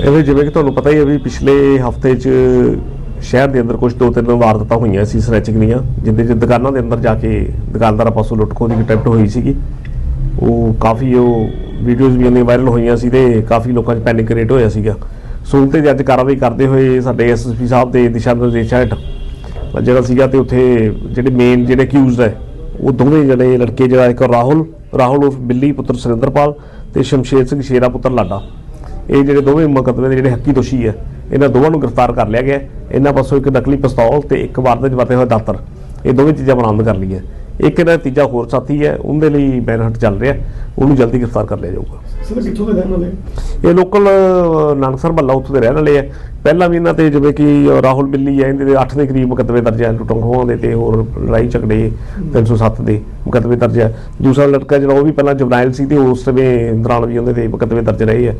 ਇਹਦੇ ਜਿਵੇਂ ਕਿ ਤੁਹਾਨੂੰ ਪਤਾ ਹੀ ਹੈ ਵੀ ਪਿਛਲੇ ਹਫ਼ਤੇ 'ਚ ਸ਼ਹਿਰ ਦੇ ਅੰਦਰ ਕੁਝ ਦੋ ਤਿੰਨ ਵਾਰਦਾਤਾਂ ਹੋਈਆਂ ਸੀ ਸਨੈਚਿੰਗ ਦੀਆਂ, ਜਿੰਦੇ 'ਚ ਦੁਕਾਨਾਂ ਦੇ ਅੰਦਰ ਜਾ ਕੇ ਦੁਕਾਨਦਾਰਾਂ ਪਾਸੋਂ ਲੁੱਟ ਖੋਹ ਦੀ ਅਟੈਂਪਟ ਹੋਈ ਸੀਗੀ। ਉਹ ਕਾਫੀ ਉਹ ਵੀਡੀਓਜ਼ ਵੀ ਉਹਨੇ ਵਾਇਰਲ ਹੋਈਆਂ ਸੀ ਤੇ ਕਾਫੀ ਲੋਕਾਂ 'ਚ ਪੈਨਿਕ ਕ੍ਰੀਏਟ ਹੋਇਆ ਸੀਗਾ। ਸੋ ਤੇ ਅੱਜ ਕਾਰਵਾਈ ਕਰਦੇ ਹੋਏ ਸਾਡੇ ਐਸਐਸਪੀ ਸਾਹਿਬ ਦੇ ਦਿਸ਼ਾ ਨਿਰਦੇਸ਼ਾਂ ਹੇਠ ਜਿਹੜਾ ਸੀਗਾ ਤੇ ਉੱਥੇ ਜਿਹੜੇ ਮੇਨ ਜਿਹੜੇ ਅਕਿਊਜ਼ਡ ਹੈ, ਉਹ ਦੋਵੇਂ ਜਿਹੜੇ ਲੜਕੇ ਜਿਹੜਾ ਇੱਕ ਰਾਹੁਲ ਰਾਹੁਲ ਉਰਫ ਬਿੱਲੀ ਪੁੱਤਰ ਸੁਰਿੰਦਰਪਾਲ ਤੇ ਸ਼ਮਸ਼ੇਰ ਸਿੰਘ ਸ਼ੇਰਾ ਪੁੱਤਰ ਲਾਡਾ। ਇਹ ਜਿਹੜੇ ਦੋਵੇਂ ਮੁਕੱਦਮੇ ਦੇ ਜਿਹੜੇ ਹੱਕੀ ਦੋਸ਼ੀ ਹੈ ਇਹਨਾਂ ਦੋਵਾਂ ਨੂੰ ਗ੍ਰਿਫਤਾਰ ਕਰ ਲਿਆ ਗਿਆ। ਇਹਨਾਂ ਪਾਸੋਂ ਇੱਕ ਨਕਲੀ ਪਿਸਤੌਲ ਤੇ ਇੱਕ ਵਾਰਦਾਤ ਵਰਤੇ ਹੋਏ ਦਾਤਰ। ਇਹ ਦੋਵੇਂ ਚੀਜ਼ਾਂ ਬਰਾਮਦ ਕਰ ਲਈਆਂ। ਇੱਕ ਇਹਦਾ ਤੀਜਾ ਹੋਰ ਸਾਥੀ ਹੈ ਉਹਦੇ ਲਈ ਮੈਨਹਟ ਚੱਲ ਰਿਹਾ। ਉਹਨੂੰ ਜਲਦੀ ਗ੍ਰਿਫਤਾਰ ਕਰ ਲਿਆ ਜਾਊਗਾ। ਸਰ ਕਿੱਥੋਂ ਦੇ ਰਹਿਣ ਵਾਲੇ? ਇਹ ਲੋਕਲ ਨਾਨਕਸਰ ਮਹੱਲਾ ਉੱਥੋਂ ਦੇ ਰਹਿਣ ਵਾਲੇ ਆ। ਪਹਿਲਾਂ ਵੀ ਇਹਨਾਂ ਤੇ ਜਿਵੇਂ ਕਿ ਰਾਹੁਲ ਬਿੱਲੀ ਹੈ ਇਹਦੇ ਦੇ 8 ਦੇ ਕਰੀਬ ਮੁਕੱਦਮੇ ਦਰਜ ਹੈ ਲੁੱਟਾਂ ਖੋਹਾਂ ਦੇ ਤੇ ਹੋਰ ਲੜਾਈ ਝਗੜੇ 307 ਦੇ ਮੁਕੱਦਮੇ ਦਰਜ ਹੈ ਦੂਸਰਾ ਲੜਕਾ ਜਿਹੜਾ ਉਹ ਵੀ ਪਹਿਲਾਂ ਜਵਨਾਇਲ ਸੀ ਤੇ ਉਸ ਸਮੇਂ ਦੌਰਾਨ ਵੀ ਉਹਦੇ ਤੇ ਮੁਕੱਦਮੇ ਦਰਜ ਰਹੇ ਆ।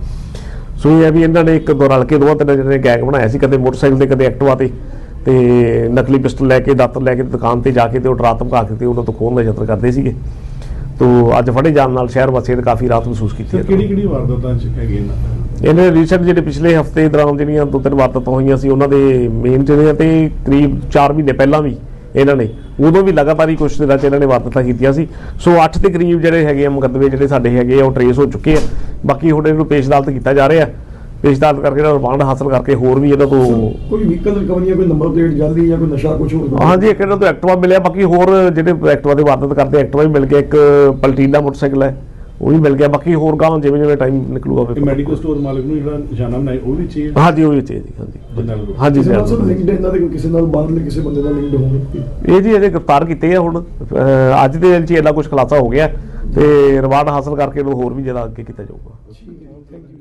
ਸੋ ਇਹ ਹੈ ਵੀ ਇਹਨਾਂ ਨੇ ਇੱਕ ਦੋ ਰਲ ਕੇ ਦੋਵਾਂ ਤਿੰਨ ਜਿਹੜੇ ਗੈਂਗ ਬਣਾਇਆ ਸੀ ਕਦੇ ਮੋਟਰਸਾਈਕਲ ਤੇ ਕਦੇ ਐਕਟਿਵਾ ਤੇ ਤੇ ਨਕਲੀ ਪਿਸਟਲ ਲੈ ਕੇ ਦਾਤਰ ਲੈ ਕੇ ਦੁਕਾਨ ਤੇ ਜਾ ਕੇ ਤੇ ਉਹ ਡਰਾ ਧਮਕਾ ਕੇ ਤੇ ਉਹਨਾਂ ਤੋਂ ਖੋਹਣ ਦਾ ਯਤਨ ਕਰਦੇ ਸੀਗੇ। ਤੋ ਅੱਜ ਫੜੇ ਜਾਣ ਨਾਲ ਸ਼ਹਿਰ ਵਾਸੀਆਂ ਨੇ ਕਾਫੀ ਰਾਹਤ ਮਹਿਸੂਸ ਕੀਤੀ ਹੈ। ਕਿਹੜੀ ਕਿਹੜੀ ਵਾਰਦਾਤਾਂ ਚ ਹੈਗੇ ਇਹਨਾਂ? ਇਹਨੇ ਰੀਸੈਂਟ ਜਿਹੜੇ ਪਿਛਲੇ ਹਫ਼ਤੇ ਦੌਰਾਨ ਜਿਹੜੀਆਂ ਦੋ ਤਿੰਨ ਵਾਰਦਾਤਾਂ ਹੋਈਆਂ ਸੀ ਉਹਨਾਂ ਦੇ ਮੇਨ ਜਿਹੜੇ ਤੇ ਕਰੀਬ 4 ਮਹੀਨੇ ਪਹਿਲਾਂ ਵੀ ਇਹਨਾਂ ਨੇ ਉਦੋਂ ਵੀ ਲਗਾਤਾਰ ਹੀ ਕੁਝ ਦਿਨਾਂ ਚ ਇਹਨਾਂ ਨੇ ਵਾਰਦਾਤਾਂ ਕੀਤੀਆਂ ਸੀ। ਸੋ 8 ਦੇ ਕਰੀਬ ਜਿਹੜੇ ਹੈਗੇ ਆ ਮੁਕੱਦਮੇ ਜਿਹੜੇ ਸਾਡੇ ਹੈਗੇ ਆ ਉਹ ਟਰੇਸ ਹੋ ਚੁੱਕੇ ਆ। ਬਾਕੀ ਹੁਣ ਇਹਨੂੰ ਪੇਸ਼ ਅਦਾਲਤ ਕੀਤਾ ਜਾ ਰਿਹਾ। ਪੇਸ਼ ਅਦਾਲਤ ਕਰਕੇ ਇਹਨਾਂ ਰਿਮਾਂਡ ਹਾਸਲ ਕਰਕੇ ਹੋਰ ਵੀ ਇਹਨਾਂ ਤੋਂ ਕੋਈ ਵਹੀਕਲ ਰਿਕਵਰੀ ਕੋਈ ਨੰਬਰ ਪਲੇਟ ਜਾਲੀ ਜਾਂ ਕੋਈ ਨਸ਼ਾ ਕੁਝ ਹੋਰ ਹਾਂਜੀ ਇੱਕ ਇਹਨਾਂ ਤੋਂ ਐਕਟਿਵਾ ਮਿਲਿਆ। ਬਾਕੀ ਹੋਰ ਜਿਹੜੇ ਐਕਟਿਵਾ ਦੇ ਵਾਰਦਾਤ ਕਰਦੇ ਐਕਟਿਵਾ ਵੀ ਮਿਲ ਗਿਆ ਇੱਕ ਪਲਟੀਨਾ ਮੋਟਰਸਾਈਕਲ ਹੈ ਉਹ ਵੀ ਮਿਲ ਗਿਆ। ਬਾਕੀ ਹੋਰ ਗਾਂ ਜਿਵੇਂ ਜਿਵੇਂ ਟਾਈਮ ਨਿਕਲੂਗਾ ਫਿਰ। ਮੈਡੀਕਲ ਸਟੋਰ ਮਾਲਕ ਨੂੰ ਜਿਹੜਾ ਨਿਸ਼ਾਨਾ ਬਣਾਇਆ ਉਹ ਵੀ ਚੀਜ਼ ਹਾਂਜੀ ਉਹ ਵੀ ਚਾਹੀਦੀ ਹਾਂਜੀ। ਹਾਂਜੀ ਸਰ ਸਰ ਲਿੰਕਡ ਇਹਨਾਂ ਦੇ ਕੋਈ ਕਿਸੇ ਨਾਲ ਬਾਹਰਲੇ ਕਿਸੇ ਬੰਦੇ ਨਾਲ ਲਿੰਕਡ ਹੋਣਗੇ ਇਹ ਜੀ ਇਹਦੇ ਗ੍ਰਿਫਤਾਰ ਕੀਤੇ ਆ ਹੁਣ। ਅੱਜ ਦੇ ਦਿਨ 'ਚ ਇਹਦਾ ਕੁਝ ਖੁਲਾਸਾ ਹੋ ਗਿਆ। ਤੇ ਰਿਵਾਰਡ ਹਾਸਲ ਕਰਕੇ ਇਹਨੂੰ ਹੋਰ ਵੀ ਜ਼ਿਆਦਾ ਅੱਗੇ ਕੀਤਾ ਜਾਊਗਾ। ਠੀਕ ਹੈ ਥੈਂਕ ਯੂ